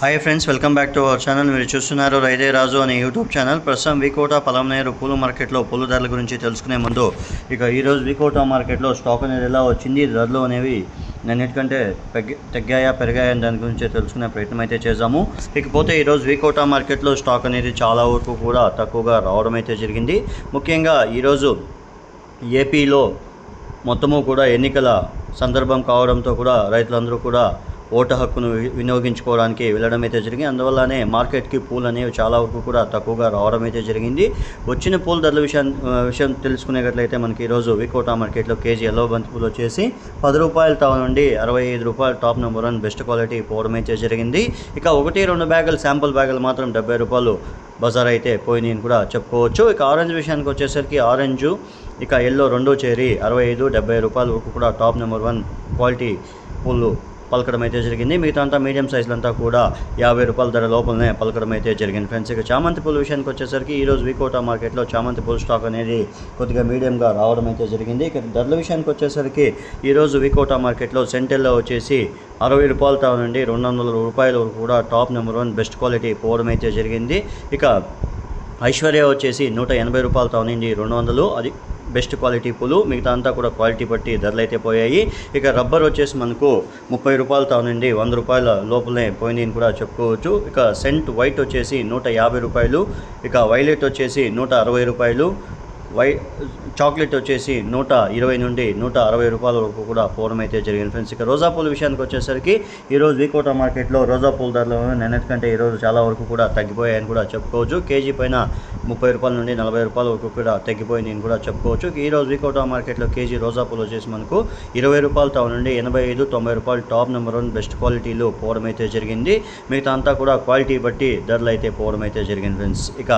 Hi friends welcome back to our channel మీరు చూస్తున్నారు రైదే రాజు అనే యూట్యూబ్ ఛానల్ ప్రస్తుతం వికోట పలమనేరు పూల మార్కెట్లో పూల ధరల గురించి తెలుసుకునే ముందు ఇక ఈరోజు వికోట మార్కెట్లో స్టాక్ అనేది ఎలా వచ్చింది ధరలు అనేవి నిన్నటికంటే పెగ్గ తగ్గాయా పెరిగాయా దాని గురించి తెలుసుకునే ప్రయత్నం అయితే చేద్దాము. ఇకపోతే ఈరోజు వికోట మార్కెట్లో స్టాక్ అనేది చాలా వరకు కూడా తక్కువగా రావడం అయితే జరిగింది. ముఖ్యంగా ఈరోజు ఏపీలో మొత్తము కూడా ఎన్నికల సందర్భం కావడంతో కూడా రైతులందరూ కూడా ఓటు హక్కును వినియోగించుకోవడానికి వెళ్ళడం అయితే జరిగింది. అందువల్లనే మార్కెట్కి పూలు అనేవి చాలా వరకు కూడా తక్కువగా రావడం అయితే జరిగింది. వచ్చిన పూల ధరల విషయం విషయం తెలుసుకునేటట్లయితే మనకి ఈరోజు వికోటా మార్కెట్లో కేజీ ఎల్లో బంతి పూలు వచ్చేసి పది రూపాయల టాప్ నుండి అరవై ఐదు రూపాయలు top number one best quality పోవడం అయితే జరిగింది. ఇక ఒకటి రెండు బ్యాగులు శాంపుల్ బ్యాగులు మాత్రం డెబ్బై రూపాయలు బజార్ అయితే పోయినాయి అని కూడా చెప్పుకోవచ్చు. ఇక ఆరెంజ్ విషయానికి వచ్చేసరికి ఆరెంజ్ ఇక ఎల్లో రెండో చేరి అరవై ఐదు డెబ్బై రూపాయల వరకు కూడా టాప్ నెంబర్ వన్ క్వాలిటీ పూలు పలకడం అయితే జరిగింది. మిగతా అంతా మీడియం సైజులంతా కూడా యాభై రూపాయల ధర లోపలనే పలకడం అయితే జరిగింది. ఫ్రెండ్స్ ఇక చామంతి పూల విషయానికి వచ్చేసరికి ఈరోజు వికోటా మార్కెట్లో చామంతి పూల స్టాక్ అనేది కొద్దిగా మీడియంగా రావడం అయితే జరిగింది. ఇక ధరల విషయానికి వచ్చేసరికి ఈరోజు వికోటా మార్కెట్లో సెంటెల్లో వచ్చేసి అరవై రూపాయలతో నుండి రెండు వందల రూపాయలు కూడా top number one best quality పోవడం అయితే జరిగింది. ఇక ఐశ్వర్య వచ్చేసి నూట ఎనభై రూపాయలతో నుండి రెండు వందలు అది బెస్ట్ క్వాలిటీ పూలు మిగతా అంతా కూడా క్వాలిటీ బట్టి ధరలు అయితే పోయాయి. ఇక రబ్బర్ వచ్చేసి మనకు ముప్పై రూపాయలతో నుండి వంద రూపాయల లోపలనే పోయింది అని కూడా చెప్పుకోవచ్చు. ఇక సెంట్ వైట్ వచ్చేసి నూట యాభై రూపాయలు ఇక వైలెట్ వచ్చేసి నూట అరవై రూపాయలు వై చాక్లెట్ వచ్చేసి నూట ఇరవై నుండి నూట అరవై రూపాయల వరకు కూడా పోవడం అయితే జరిగింది. ఫ్రెండ్స్ ఇక రోజా పూల విషయానికి వచ్చేసరికి ఈరోజు వీకోట మార్కెట్లో రోజా పూల ధరలు నిన్నటి కంటే ఈరోజు చాలా వరకు కూడా తగ్గిపోయాయని కూడా చెప్పుకోవచ్చు. కేజీ పైన ముప్పై రూపాయల నుండి నలభై రూపాయల వరకు కూడా తగ్గిపోయింది అని కూడా చెప్పుకోవచ్చు. ఈరోజు వీకోట మార్కెట్లో కేజీ రోజా పూలు వచ్చేసి మనకు ఇరవై రూపాయల టౌన్ నుండి ఎనభై ఐదు తొంభై రూపాయలు టాప్ నెంబర్ వన్ బెస్ట్ క్వాలిటీలో పోవడం అయితే జరిగింది. మిగతా అంతా కూడా క్వాలిటీ బట్టి ధరలు అయితే పోవడం అయితే జరిగింది. ఫ్రెండ్స్ ఇక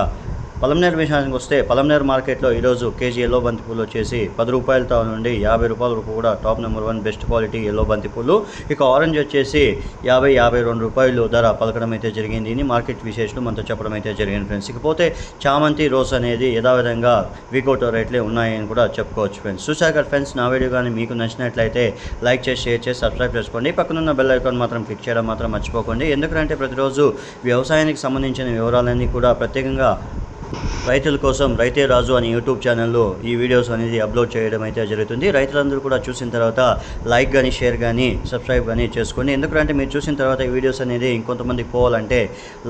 పలంనేరు విషయానికి వస్తే పలంనేరు మార్కెట్లో ఈరోజు కేజీ ఎల్లో బంతి పూలు వచ్చేసి పది రూపాయలతో నుండి యాభై రూపాయల వరకు కూడా top number one best quality yellow బంతి పూలు ఇక ఆరెంజ్ వచ్చేసి యాభై యాభై రెండు రూపాయలు ధర పలకడం అయితే జరిగింది. ఇది మార్కెట్ విశేషాలు మనతో చెప్పడం అయితే జరిగింది ఫ్రెండ్స్. ఇకపోతే చామంతి రోజ్ అనేది యథావిధంగా వీకౌట్ రేట్లే ఉన్నాయని కూడా చెప్పుకోవచ్చు ఫ్రెండ్స్. చూశాక ఫ్రెండ్స్ నా వీడియో కానీ మీకు నచ్చినట్లయితే లైక్ చేసి షేర్ చేసి సబ్స్క్రైబ్ చేసుకోండి. పక్కనున్న బెల్ ఐకాన్ మాత్రం క్లిక్ చేయడం మాత్రం మర్చిపోకండి. ఎందుకంటే ప్రతిరోజు వ్యవసాయానికి సంబంధించిన వివరాలన్నీ కూడా ప్రత్యేకంగా రైతుల కోసం రైతే రాజు అని యూట్యూబ్ ఛానల్లో ఈ వీడియోస్ అనేది అప్లోడ్ చేయడం అయితే జరుగుతుంది. రైతులందరూ కూడా చూసిన తర్వాత లైక్ కానీ షేర్ కానీ సబ్స్క్రైబ్ కానీ చేసుకోండి. ఎందుకంటే మీరు చూసిన తర్వాత ఈ వీడియోస్ అనేది ఇంకొంతమందికి పోవాలంటే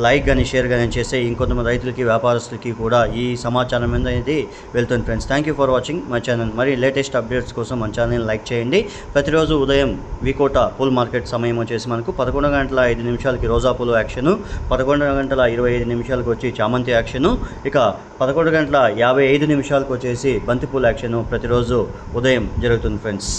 లైక్ కానీ షేర్ కానీ చేస్తే ఇంకొంతమంది రైతులకి వ్యాపారస్తులకి కూడా ఈ సమాచారం అనేది వెళ్తుంది friends. Thank you for watching మా ఛానల్ మరి లేటెస్ట్ అప్డేట్స్ కోసం మన ఛానల్ లైక్ చేయండి. ప్రతిరోజు ఉదయం వికోట పూల్ మార్కెట్ సమయం వచ్చేసి మనకు పదకొండు గంటల ఐదు నిమిషాలకి రోజా పూలు యాక్షను పదకొండు గంటల ఇరవై ఐదు నిమిషాలకు వచ్చి చామంతి యాక్షను. ఇక పదకొండు గంటల యాభై ఐదు నిమిషాలకు వచ్చేసి బంతిపూల యాక్షన్ ప్రతిరోజు ఉదయం జరుగుతుంది ఫ్రెండ్స్